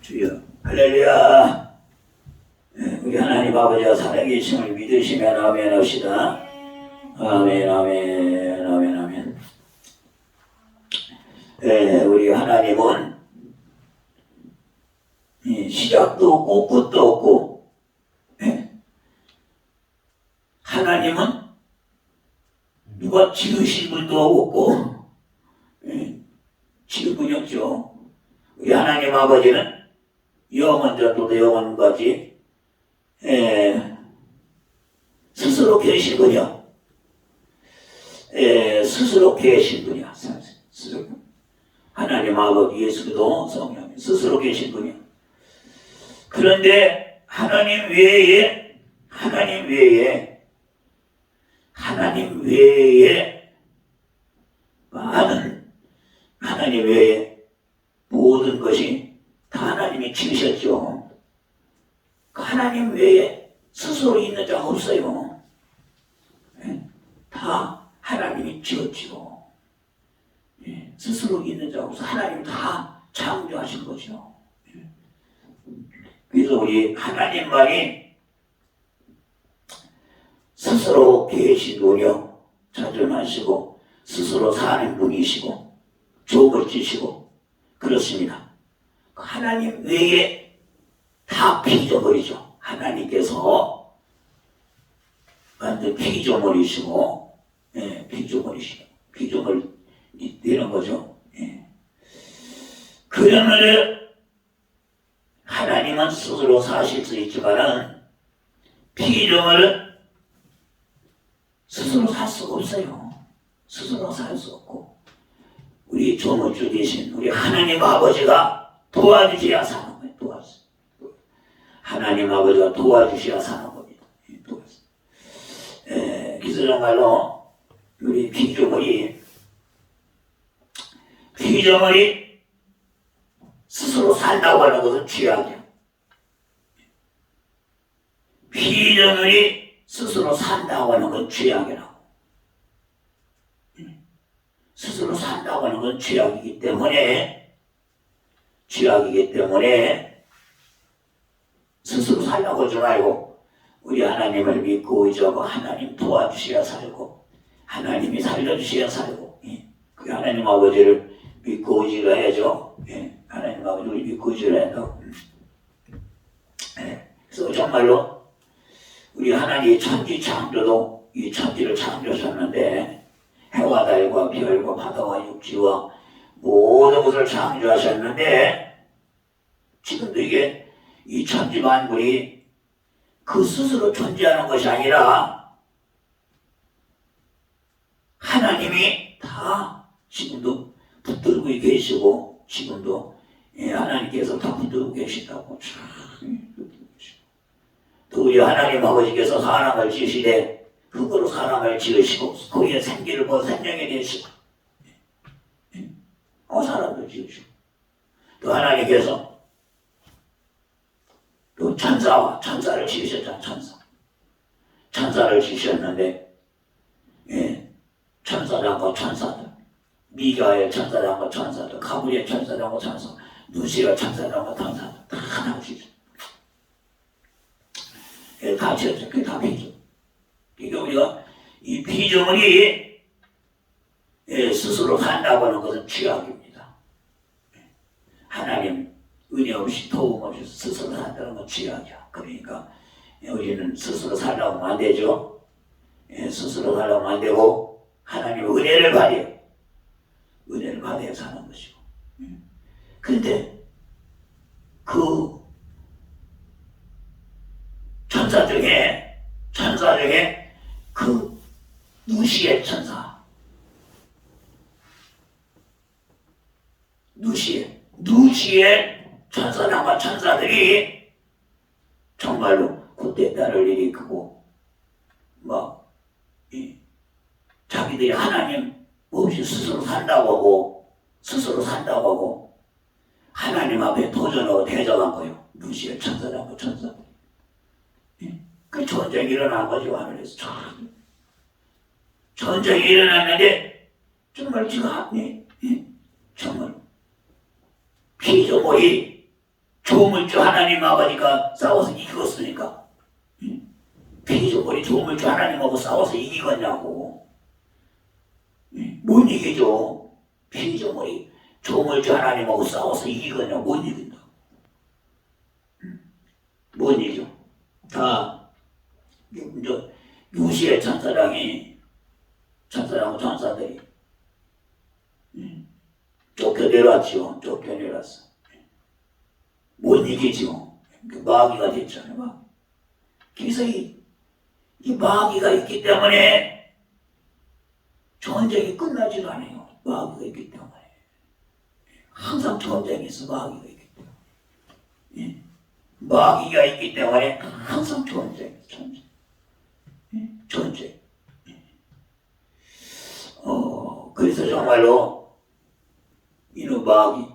주여 할렐루야. 예, 우리 하나님 아버지가 살아계심을 믿으시면 아멘 합시다. 아멘 아멘 아멘 아멘. 예, 우리 하나님은 이 시작도 없고 끝도 없고 예? 하나님은 누가 지으신 분도 없고 예, 지을 분이 없죠 우리 하나님 아버지는 영원전부터 영원까지 에, 스스로 계신 분이요. 에, 스스로 계신 분이야. 스스로. 하나님 아버지 예수도 성령 스스로 계신 분이야. 그런데 하나님 외에 하나님 외에 하나님 외에 많은 하나님 외에 모든 것이 다 하나님이 지으셨죠. 그 하나님 외에 스스로 있는 자가 없어요. 예? 다 하나님이 지었죠. 예, 스스로 있는 자가 없어. 하나님 다 창조하신 거죠. 예. 그래서 우리 하나님만이 스스로 계신 분이요. 자존하시고 스스로 사는 분이시고 족을 지시고 그렇습니다. 그 하나님 외에 다 피조물이죠. 하나님께서 완전 피조물이시고, 예, 피조물이시고, 피조물 되는 거죠. 예. 그러면은 하나님은 스스로 사실 수 있지만은 피조물은 스스로 살 수가 없어요. 스스로 살 수 없고 우리 조물주 계신 우리 하나님 아버지가 도와주셔야 사는 거예요. 도와주. 하나님 아버지가 도와주셔야 사는 겁니다. 예, 도와주. 에, 그래서 정말로 우리 피조물이 피조물이 스스로 산다고 하는 것은 죄악이야. 피조물이 스스로 산다고 하는 건 죄악이라고. 스스로 산다고 하는 건 죄악이기 때문에 죄악이기 때문에 스스로 살라고 하지 말고 우리 하나님을 믿고 의지하고 하나님 도와주셔야 살고 하나님이 살려주셔야 살고 예. 그 하나님 아버지를 믿고 의지를 해야죠 예. 하나님 아버지를 믿고 의지를 해야 된다고 예. 그래서 정말로 우리 하나님 천지 창조도 이 천지를 창조하셨는데 해와 달과 별과 바다와 육지와 모든 것을 창조하셨는데 지금도 이게 이 천지 만물이 그 스스로 존재하는 것이 아니라 하나님이 다 지금도 붙들고 계시고 지금도 예, 하나님께서 다 붙들고 계신다고 참. 또 우리 하나님 아버지께서 사람을 지으시되 흙으로 사람을 지으시고 거기에 생기를 뭐 생명에 내시고 어 사람도 지으시고 또 하나님께서 또 천사와 천사를 지으셨잖아 천사. 천사를 지으셨는데 예, 천사장과 천사들 미가엘 천사장과 천사들 가브리엘 천사장과 천사 누시가 천사장과 천사들 다 하나 지으셨 예, 다 지었죠 그게 다 피죠 그러니까 우리가 이 피조물이 예, 스스로 산다고 하는 것은 죄악입니다. 하나님 은혜 없이 도움 없이 스스로 산다는 건 죄악이야. 그러니까 우리는 스스로 살라고 하면 안 되죠. 예, 스스로 살라고 하면 안 되고 하나님 은혜를 받아요. 은혜를 받아야 사는 것이고. 그런데 그 천사 중에 천사 중에 그 누시의 천사 누시의 누시의 천사장과 천사들이 정말로 그때 딸을 일으키고 막 이, 자기들이 하나님 없이 스스로 산다고 하고 스스로 산다고 하고 하나님 앞에 도전하고 대적한 거예요. 누시의 천사장과 천사들. 그 하늘에서 전쟁이 일어났는데 정말 지가 예? 예? 정말 피조물이 조물주 하나님 아버지가 싸워서 이겼으니까 예? 피조물이 조물주 하나님하고 싸워서 이기겠냐고 예? 못 이기죠 피조물이 조물주 하나님하고 싸워서 이기겠냐 못 이긴다 음? 못 이겨 다 이제 유시의 천사장이 천사장과 천사들이 음, 쫓겨내놨지요. 쫓겨내놨어. 못 이기지요. 그 마귀가 됐잖아요. 막. 그래서 이, 이 마귀가 있기 때문에 전쟁이 끝나지가 않아요. 마귀가 있기 때문에. 항상 있어, 마귀가 있기 때문에. 예. 마귀가 있기 때문에 항상 전쟁, 전쟁. 예. 전쟁. 어, 그래서 정말로 이런 마귀,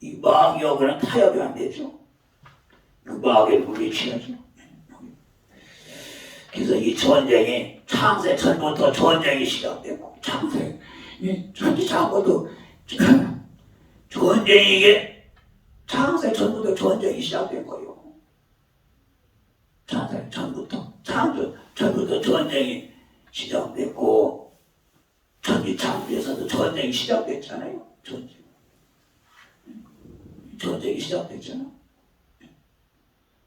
이 마귀하고는 타협이 안 되죠. 그 마귀를 물리쳐야죠. 그래서 이 전쟁이 창세 전부터 전쟁이 시작되고 창세 이 천지 창고도 전쟁이 이게 창세 전부터 전쟁이 시작된 거예요. 창세 전부터 창조 전부터 전쟁이 시작됐고 전기 창조에서도 전쟁이 시작됐잖아요. 전쟁. 전쟁이 시작됐잖아.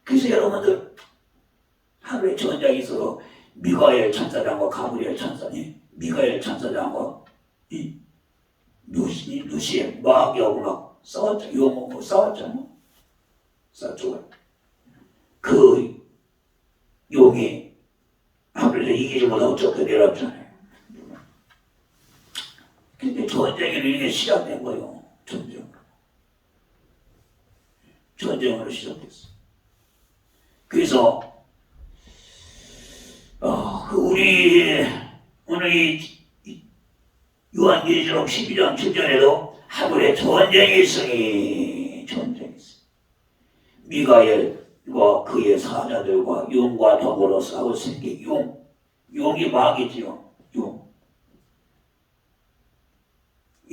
그래서 여러분들 하루에 전쟁이 있어도 미가엘 천사장과 가브리엘 천사니 미가엘 천사장과 이 루시 루시엘 마귀하고 막 싸웠죠. 용하고 싸웠잖아. 싸웠죠. 그 용이 하늘에서 이기지 못하고 쫓겨내렸잖아요. 근데 전쟁이 이게 시작된 거예요. 전쟁. 전쟁으로 시작됐어. 그래서 어, 그 우리 오늘 이, 이 요한계시록 12장 7절에도 하늘에 전쟁이 있으니 전쟁이 있어. 미가엘 과 그의 사자들과 용과 더불어 싸울 새끼 용. 용이 마귀지요. 용.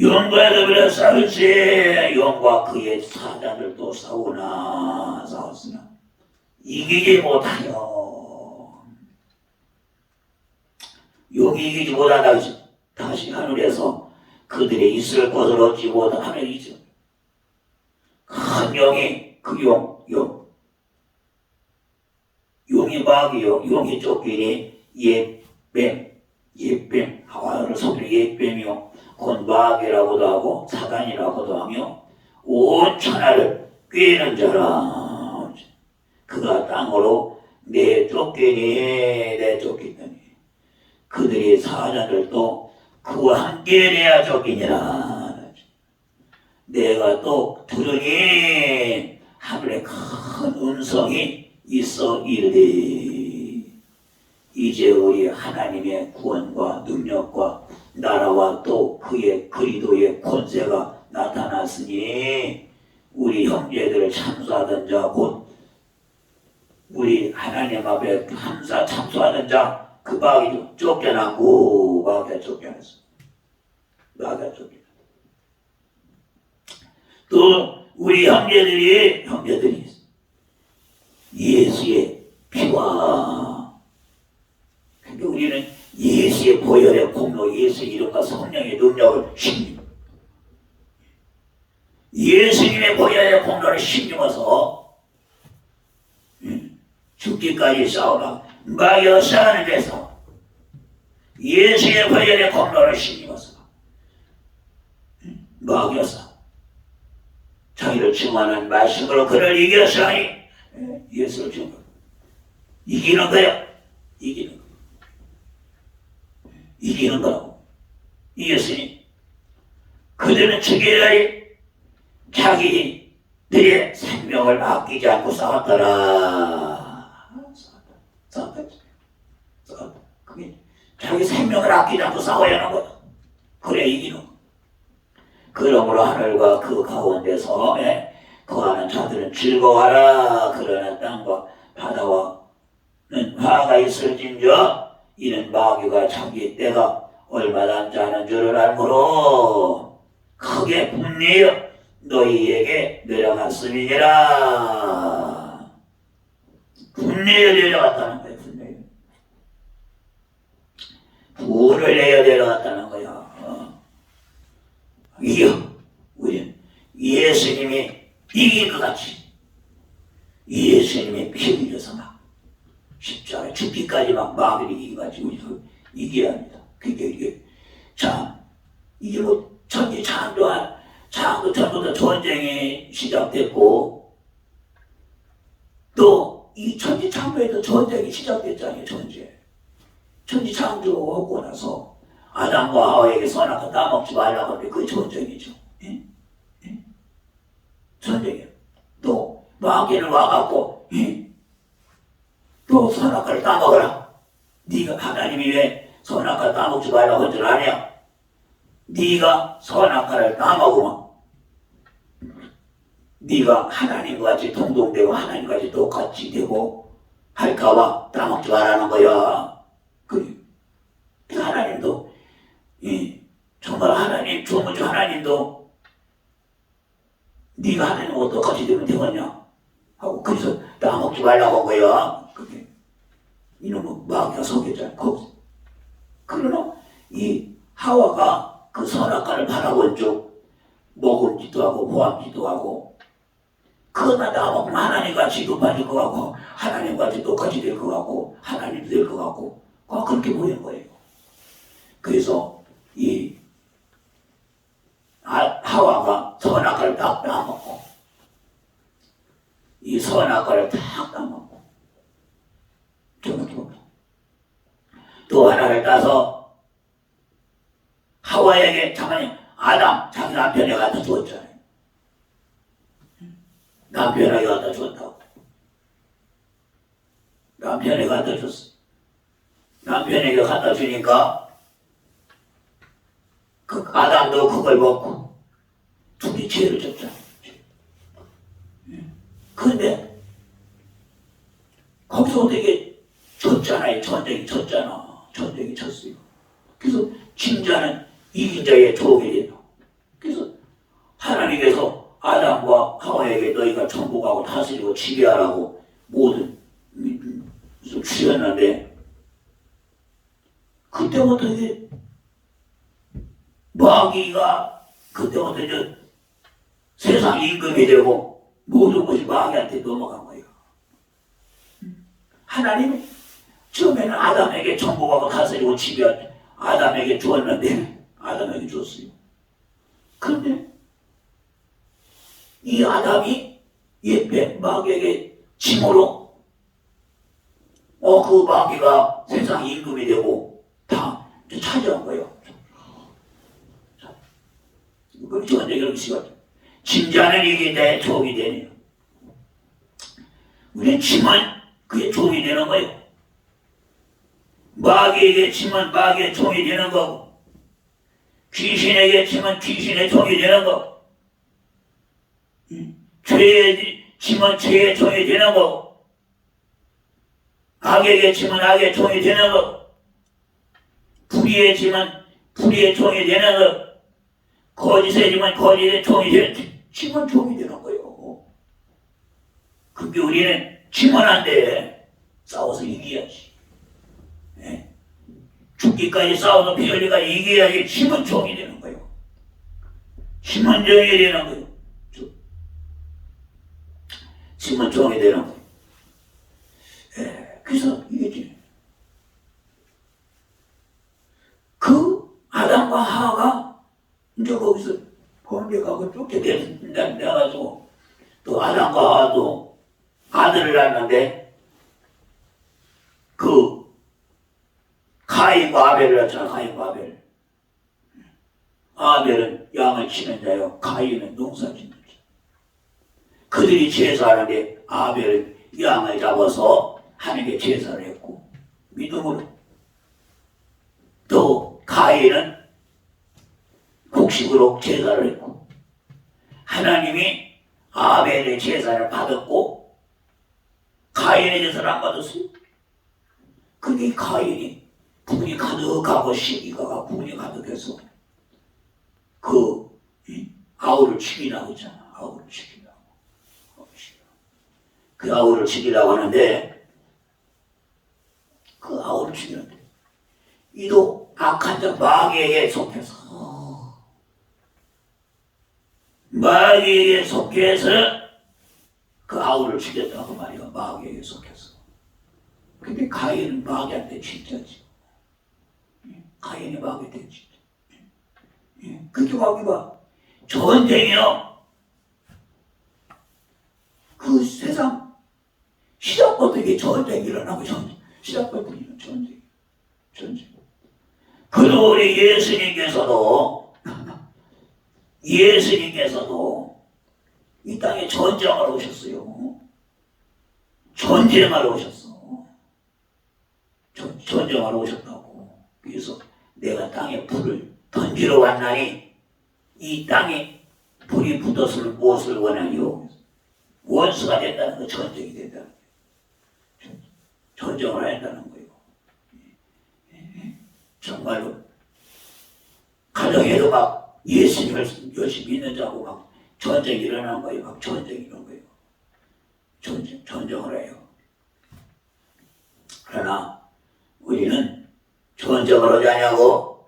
용과 더불어 싸울지. 용과 그의 사자들도 싸우나 싸웠으나 이기지 못하여. 용이 이기지 못하다 다시, 하늘에서 그들의 것을 얻지 못한 하늘이죠. 큰 용이 그 용, 마귀요. 용이 쫓기니 예뱀 예뱀 하와를 속일 예뱀이요. 곧 마귀라고도 하고 사단이라고도 하며 온 천하를 꿰는 자라. 그가 땅으로 내쫓기니 내쫓기더니 그들이 사자들도 그와 함께 내야 쫓기니라. 내가 또 들으니 하늘에 큰 음성이 있어 이르되 이제 우리 하나님의 구원과 능력과 나라와 또 그의 그리도의 권세가 나타났으니 우리 형제들을 참수하던 자 곧 우리 하나님 앞에 감사 참수하던 자그 마귀도 쫓겨나고 마귀가 쫓겨났어. 마귀가 쫓겨났어. 또 우리 형제들이 형제들이 예수의 피와 그러니까 우리는 예수의 보혈의 공로, 예수 이름과 성령의 능력을 힘입 예수님의 보혈의 공로를 음, 죽기까지 싸우라. 마귀와 싸우는 데서 예수의 보혈의 공로를 마귀와 싸워 자기를 증언하는 말씀으로 그를 이겼으니 예수를 증거 이기는 거야 이기는 거. 이기는 거라고. 이겼으니 그들은 즉에 자기들의 생명을 아끼지 않고 싸웠더라. 싸웠다. 싸웠다. 그게 자기 생명을 아끼지 않고 싸워야 하는 거야 그래 이기는 거. 그러므로 하늘과 그 가운데서 예, 거하는 자들은 즐거워하라. 그러나 땅과 바다와는 화가 있을진저 이는 마귀가 자기의 때가 얼마 남지 않은 줄을 알므로 크게 분리여 너희에게 내려갔음이니라. 분리여 내려갔다는 거야 분리여 부를 내어 내려갔다는 거야. 어. 이겨 우리 예수님이 이긴 것 같이 예수님의 피 흘려서 막 십자가에 죽기까지 막 마음을 이기가지고 우리도 이겨야 합니다. 그게 이게 자 이게 뭐 천지 창조한 창조 전부터 전쟁이 시작됐고 또 이 천지 창조에도 전쟁이 시작됐잖아요 전쟁 천지 창조하고 나서 아담과 하와에게 선악과 따먹지 말라고 하는데 그 전쟁이죠 예? 예? 전쟁이에요 또 마귀는 와갖고 예? 또 선악과를 따먹어라. 네가 하나님이 왜 선악과 따먹지 말라고 한 줄 아냐? 네가 선악과를 따먹으면 네가 하나님과 같이 동동되고 하나님과 같이 똑같이 되고 할까봐 따먹지 말라는 거야. 그 하나님도 이 정말 하나님 조문주 하나님도 네가 하나님과 똑같이 되면 되겠냐? 하고 그래서 따먹지 말라고 한 거야. 그게 이놈은 마귀가 속였잖아. 거기서. 그러나 이 하와가 그 선악과를 바라본 쪽 먹을지도 하고 보암지도 하고 그러나 나먹으면 하나님같이 높아질 것 같고 하나님같이 똑같이 될 것 같고 하나님도 될 것 같고 아, 그렇게 보이는 거예요. 그래서 이 아- 하와가 선악과를 딱 따먹고 이 선악과를 딱 따먹고 저는 또, 또 하나를 따서 하와에게 자만이 아담 자기 남편에 갖다 주었잖아요. 남편에게 갖다 줬다고. 남편에게 갖다 줬어. 남편에게 갖다 주니까 그 아담도 그걸 먹고 둘이 죄를 졌잖아요. 근데 어떻게 졌잖아요. 전쟁이 졌잖아. 전쟁이 졌어요. 그래서 진자는 이긴 자의 도움이 된다. 그래서 하나님께서 아담과 하와에게 너희가 정복하고 다스리고 지배하라고 모든 주셨는데 그때부터 이제 마귀가 그때부터 이제 세상 임금이 되고 모든 것이 마귀한테 넘어간 거예요. 하나님은 처음에는 아담에게 정복하고 다스리고 지배할 아담에게 주었는데 아담에게 줬어요. 그런데 이 아담이 옛배 마귀에게 짐으로 어그 마귀가 세상 임금이 되고 다 차지한 거예요. 그걸 전쟁을 시간 진자는 이긴데 종이 되네요. 우리 짐은 그게 종이 되는 거예요. 마귀에게 치면 마귀의 종이 되는 거고 귀신에게 치면 귀신의 종이 되는 거고 음, 죄에 치면 죄의 종이 되는 거고 악에게 치면 악의 종이 되는 거고 불의에 치면 불의의 종이 되는 거고 거짓에 치면 거짓의 종이 되는 치면 종이 되는 거예요 그게 우리는 치면 안 돼 싸워서 이겨야지 예? 죽기까지 싸워서 피 흘리가 이겨야지 힘은 종이 되는 거예요. 힘은 종이 되는 거예요. 주- 힘은 종이 되는 거예요. 예, 그래서 이게 그 아담과 하가 이제 거기서 범죄가고 쫓겨내가지고 또 아담과 하도 아들을 낳는데 그 가인과 아벨을 낳잖아 가인과 아벨. 아벨은 양을 치는 자요. 가인은 농사 짓는 자. 그들이 제사하는데 아벨은 양을 잡아서 하나님께 제사를 했고 믿음으로. 또 가인은 곡식으로 제사를 했고 하나님이 제사를 받았고 가인의 제사를 안 받았어요 그게 가인이 분이 가득하고 시기가 분이 가득해서 그 이, 아우를 죽이라고 했잖아. 아우를 죽이라고. 그 아우를 죽이라고 하는데 그 아우를 죽이는데 이도 악한 자 마귀에게 속해서 마귀에게 속해서 그 아우를 죽였다고 말이야 마귀에게 속해서. 근데 가인은 마귀한테 진짜지. 가인이 마귀한테 진짜. 예, 그게 마귀가 전쟁이요. 그 세상 시작부터 이게 전쟁이 일어나고 전쟁 시작부터 이런 전쟁 전쟁. 그리고 우리 예수님께서도 예수님께서도 이 땅에 전쟁하러 오셨어요. 전쟁하러 오셨어. 전, 전쟁하러 오셨다고. 그래서 내가 땅에 불을 던지러 왔나니 이 땅에 불이 붙었을 무엇을 원하니요? 원수가 된다는 거 전쟁이 된다는 거예요. 전쟁을 한다는 거예요. 정말로 가정에도 막 예수님을 열심히 믿는 자고 막 전쟁이 일어나는 거예요. 막 전쟁이 일어나는 거예요. 전쟁, 전쟁을 해요. 그러나 우리는 전쟁을 하지 않냐고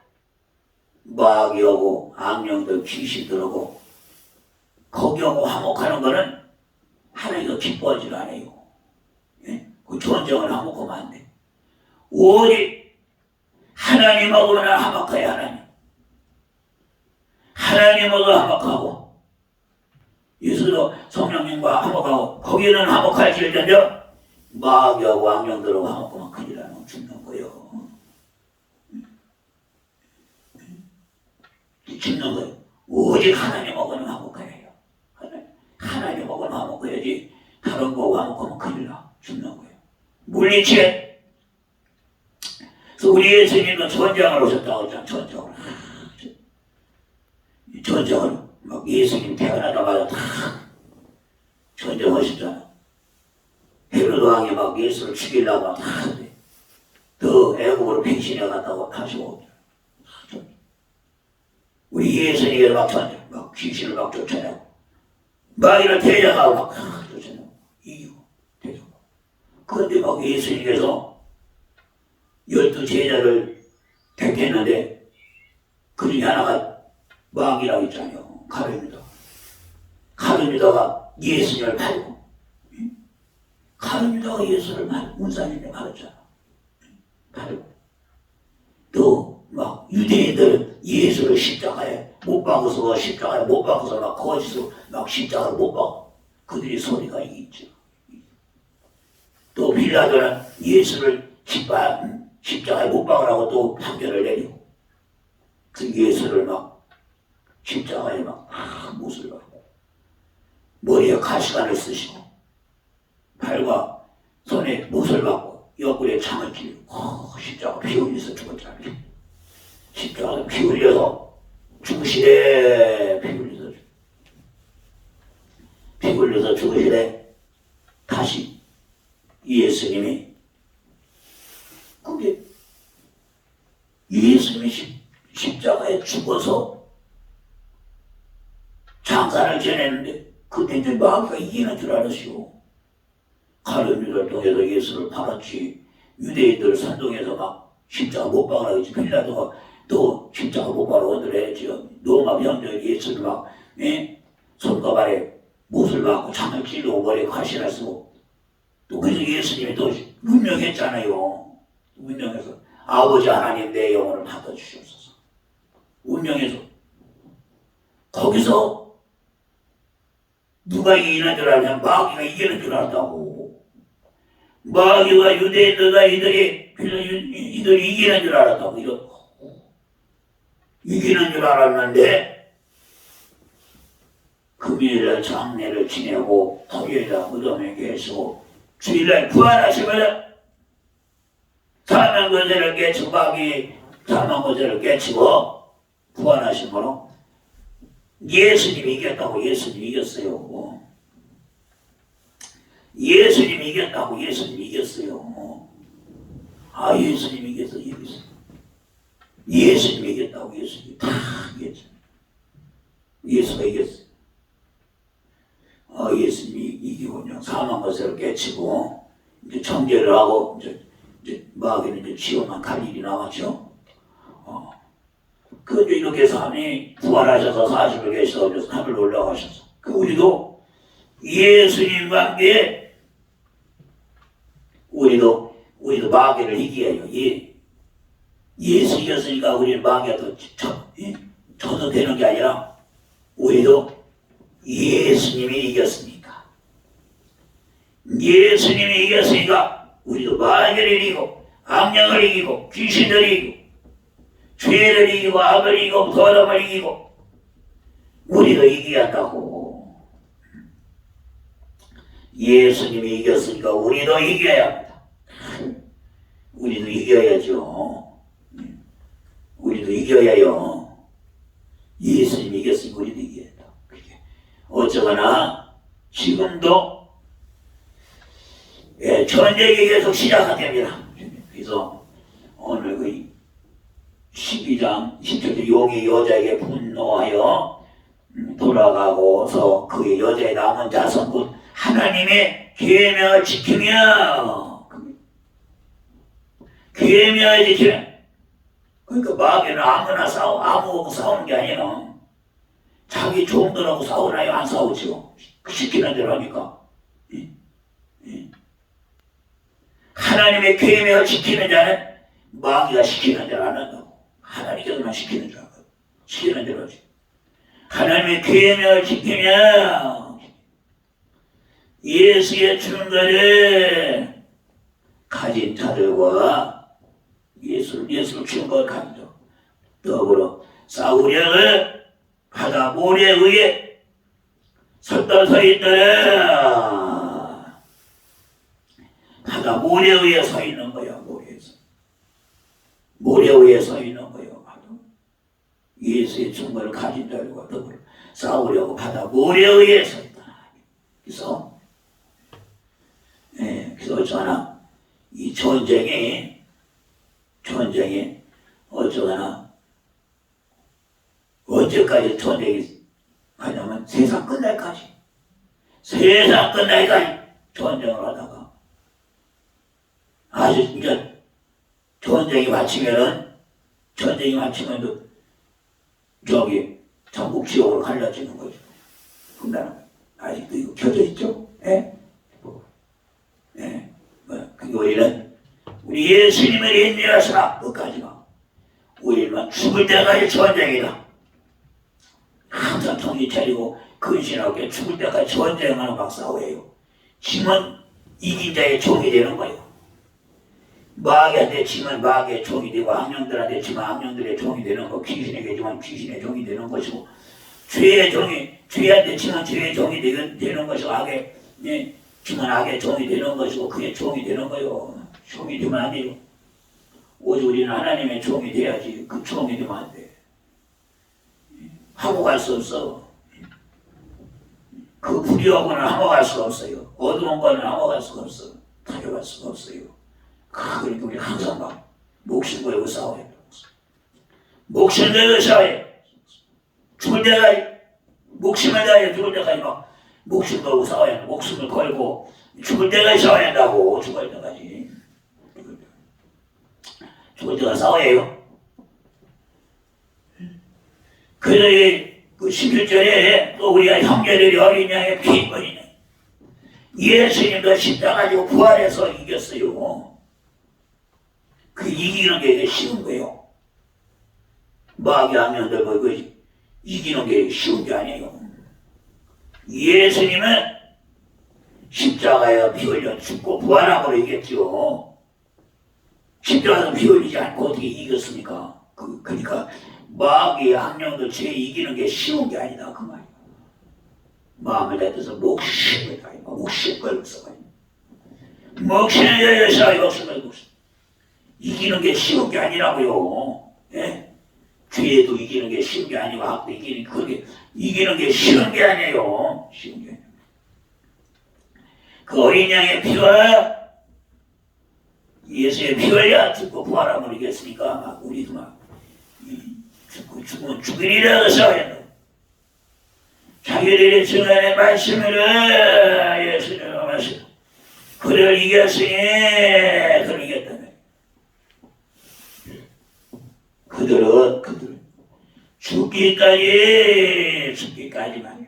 마귀 오고 악령들 귀신들 오고 거기 오고 화목하는 거는 하나님도 기뻐하지 않아요. 예? 그 전쟁을 화목하면 안 돼. 오직 하나님하고는 화목해야 하나님. 하나님하고 화목하고 예수도 성령님과 화목하고 거기는 화목할지언정 마귀하고 왕령들하고 화목하면 큰일 나는 죽는 거예요. 죽는 거예요. 오직 하나님하고는 화목해야 해요. 하나님, 하나님하고는 화목해야지 다른 거하고 화목하면 큰일 나. 죽는 거예요. 물리치에 그래서 우리 예수님은 전쟁을 오셨다고 했잖아, 전쟁을. 이 전쟁을, 막 예수님 태어나자마자 다 전쟁하셨잖아. 헤로드 왕이 막 예수를 죽이려고 다 더 애국으로 빙신해 갔다고 다시 오고. 우리 예수님이 막 전쟁, 막 귀신을 막 쫓아내고, 마귀를 대적하고 막 쫓아내고, 이기고, 대적하고. 그런데 막 예수님께서 열두 제자를 택했는데 그 중에 하나가 마귀라고 있잖아요. 가룟 유다. 가룟 유다가 예수님을 팔고 응? 가룟 유다가 예수를 팔 문사님에 팔았잖아. 팔고 또막 유대인들 예수를 십자가에 못 박아서 십자가에 못 박아서 막 거기서 막 십자가를 못 박아 그들이 소리가 있죠. 또 빌라도는 예수를 십자, 십자가에 못 박으라고 또 판결을 내리고 그 예수를 막 십자가에 막 아, 못을 박고. 머리에 가시관을 쓰시고 발과 손에 못을 박고 옆구리에 창을 찌르고 어, 십자가 피 흘려서 죽었잖아 십자가 피 흘려서 죽으시래 피 흘려서 죽- 피 흘려서 죽으시래 다시 예수님이 그게 예수님이 십- 십자가에 죽어서 장사를 지냈는데 그때 이제 마귀가 이기는 줄 알았어요. 가룟유다를 통해서 예수를 팔았지. 유대인들 선동해서 막 십자가 못 박으라고 했지. 빌라도가 또 십자가 못 박으라고 하더랬지요. 로마 병들 예수를 막 예? 손과 발에 못을 박고 창을 찌르고 머리에 가시를 쓰고 또 그래서 예수님이 또 운명했잖아요. 운명해서 아버지 하나님 내 영혼을 받아주시옵소서. 운명해서 거기서 누가 이기는 줄 알면 마귀가 이기는 줄 알았다고. 마귀와 유대인들과 이들이 이들이 이기는 줄 알았다고. 이거 이기는 줄 알았는데 금요일날 장례를 지내고 토요일날 무덤에 계시고 주일날 부활하시면 권세를 깨치고 마귀 권세를 깨치고 부활하심으로 예수님이 이겼다고 예수님이 이겼어요. 예수님이 이겼다고 예수님이 이겼어요. 아 예수님이 이겼어 이겼어. 예수님이 이겼다고 예수님이 다 이겼죠. 예수가 이겼어요. 어, 예수님이 이기군요. 사망 것을 깨치고 이제 청제를 하고 이제, 이제 마귀는 이제 지옥만 갈 일이 남았죠. 어. 그 이렇게 삶이 부활하셔서 사십을 계시다 그래서 하늘 올라가셔서 그 우리도 예수님과 함께 우리도 우리도 마귀를 이겨요. 예. 예수 이겼으니까 우리는 마귀가 더 쳐, 예? 쳐도 되는 게 아니라 우리도 예수님이 이겼으니까 예수님이 이겼으니까 우리도 마귀를 이기고 악령을 이기고 귀신을 이기고 죄를 이기고 악을 이기고 더러움을 이기고 우리도 이겨야 한다고. 예수님이 이겼으니까 우리도 이겨야 합니다. 우리도 이겨야죠. 우리도 이겨야요. 예수님이 이겼으니까 우리도 이겨야 한다. 어쩌거나 지금도 예, 전쟁이 계속 시작됩니다. 그래서 오늘 그 12장 10절에 용이 여자에게 분노하여 음, 돌아가고서 그의 여자의 남은 자손 곧 하나님의 계명을 지키며 계명을 지키며. 그러니까 마귀는 아무나 싸워 아무하고 싸우는 게 아니라 자기 종들하고 싸우나요? 안 싸우죠 시키는 대로 하니까. 예? 예. 하나님의 계명을 지키는 자는 마귀가 시키는 대로 안 한다고 하나님께서만 시키는 줄 알고 시키는 대로 하지. 하나님의 계명을 지키며 예수의 증거를 가진 자들과 예수, 예수를 증거를 가진 자 더불어 사우령을 바다 모래에 의해 섰다 서 있더라 바다 모래에 의해 서 있는 거야 모래에서. 모래 위에 서 있는 예수의 증거를 가진 자들과 더불어 싸우려고 바다 모래 위에 서 있다. 그래서 예, 그래서 저는 이 전쟁이 전쟁이 어쩌거나 언제까지 전쟁이 가냐면 세상 끝날까지 세상 끝날까지 전쟁을 하다가 아주 이제 전쟁이 마치면은 전쟁이 마치면 저기 전국 지옥으로 갈라지는 거죠. 그러나 아직도 이거 켜져 있죠? 예? 예. 뭐, 그게 우리는 우리 예수님을 인내하시라 끝까지가 우리는 죽을 때까지 전쟁이다. 항상 정신 차리고 근신하게 죽을 때까지 전쟁하는 막 싸워요. 짐은 이긴 자의 종이 되는 거예요. 마귀한테 치면 마귀의 종이 되고 악령들한테 치면 악령들의 종이 되는 거 귀신에게 치면 귀신의 종이 되는 것이고 죄의 종이 죄한테 치면 죄의 종이 되는, 되는 것이고 악의 예, 치면 악의 종이 되는 것이고 그의 종이 되는 거요. 종이 되면 안 돼요. 오직 우리는 하나님의 종이 돼야지 그 종이 되면 안돼. 하고 갈 수 없어. 그 불의하고는 하고 갈 수가 없어요. 어두운 거는 하고 갈 수가 없어. 가져갈 수가 없어요 그러니까 우리 항상 막 목숨 걸고 싸워야 돼. 목숨 걸고 싸워야 돼. 죽을 때까지 목숨을 다해 죽을 때까지 막 목숨 걸고 싸워야 돼. 목숨을 걸고 죽을 때까지 싸워야 한다고 죽을 때까지 죽을 때까지 싸워야 해요. 그래서 이그 11절에 또 우리가 형제들이 어린 양의 피 흘리네. 예수님도 십자가 지고 부활해서 이겼어요. 그 이기는 게 쉬운 거예요. 마귀 하면들 그 이기는 게 쉬운 게 아니에요. 예수님은 십자가에 피 흘려 죽고 부활함으로 이겼죠. 십자가에서 피 흘리지 않고 어떻게 이겼습니까? 그, 그러니까 마귀의 악령도 죄 이기는 게 쉬운 게 아니다 그 말이야. 마음을 내어서 목숨을 다해 목숨 걸고 써가지고 목숨을 다해서 목숨을. 이기는 게 쉬운 게 아니라고요. 예? 죄도 이기는 게 쉬운 게 아니고 악도 이기는 그게 이기는 게 쉬운 게 아니에요. 쉬운 게. 그 어린 양의 피와 예수의 피 흘려 죽고 부활함을 이겼으니까 막 우리도 막 죽고 죽으면 죽으리라 싸워야 자기들의 증언의 말씀을 예수님 말씀 그를 이겼으니 그를 이겼다 그들은 그들은 죽기까지 죽기까지만요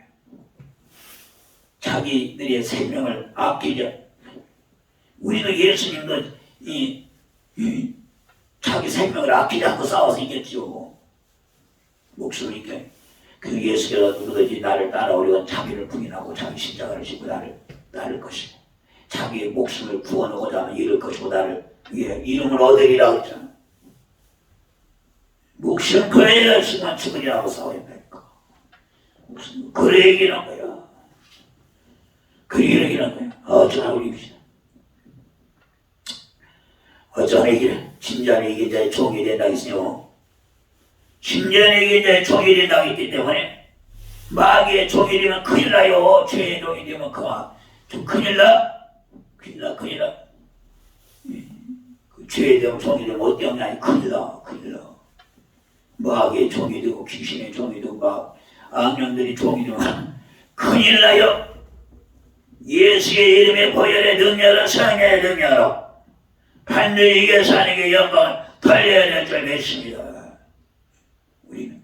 자기들의 생명을 아끼자 우리도 예수님도 이, 이 자기 생명을 아끼지 않고 싸워서 목숨을 이겨 그 예수가 누구든지 나를 따라오려면 자기를 부인하고 자기 십자가를 지고 나를 따를 것이고 자기의 목숨을 구원하고자 하면 이룰 것이고 나를 위해 이름을 얻으리라 했잖아 목숨 그래야 순간 죽으리라고 싸워야 될까? 목숨 그래 얘기란 거야? 그 얘기란 거야? 어쩌나 우리 믿어 어쩌나 이기는 진전의 이기자의 종이 된다 했으요 진전의 이기자의 종이 된다고 했기 때문에 마귀의 종이 되면 큰일 나요. 죄의 종이 되면 그만. 좀 큰일 나? 큰일 나 큰일 나. 그 죄의 종이 되면 어때냐? 큰일 나 큰일 나 마귀의 종이 되고 귀신의 종이 되고 막 악령들이 종이 되면 큰일 나요 예수의 이름의 보혈의 능력을 성령의 능력으로 반드시 사는 게 영광을 돌려야 될 줄 믿습니다. 우리는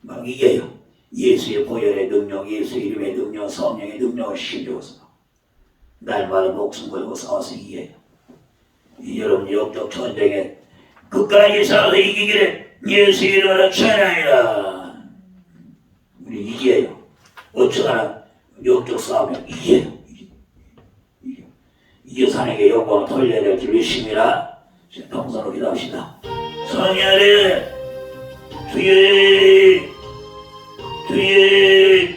막 이겨요. 예수의 보혈의 능력, 예수 이름의 능력, 성령의 능력을 실려서 날마다 목숨 걸고 싸워서 이겨요. 이 여러분 역적 전쟁에 끝까지 싸워서 이기기를 예수 이름으로 전하리라. 우리 이겨요. 어쩌나 역적 싸우면 이겨요. 이교사에게 영광을 돌려야 될줄 믿습니다. 동서로 기도합시다. 성령을 주의 주의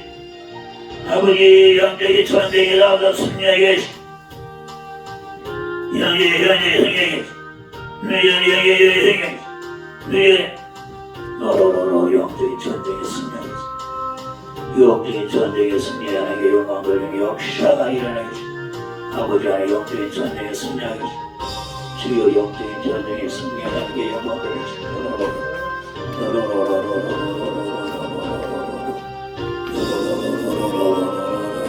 아버지 영적인 전쟁에 나와서 승리하게 영적 현재 승리하게 Yürü yürü yürü yürü yürü yürü. Yürü. Yok yok yok yok deyin sende yesin yalnız. Yok deyin sende yesin yerine geliyor lan bölüm yok. Şaka yerine git. Akıcağını yok deyin sende yesin yalnız. Suyu yok deyin sende yesin yerine geliyor lan bölüm. Yok yok yok yok yok yok yok yok yok yok yok yok yok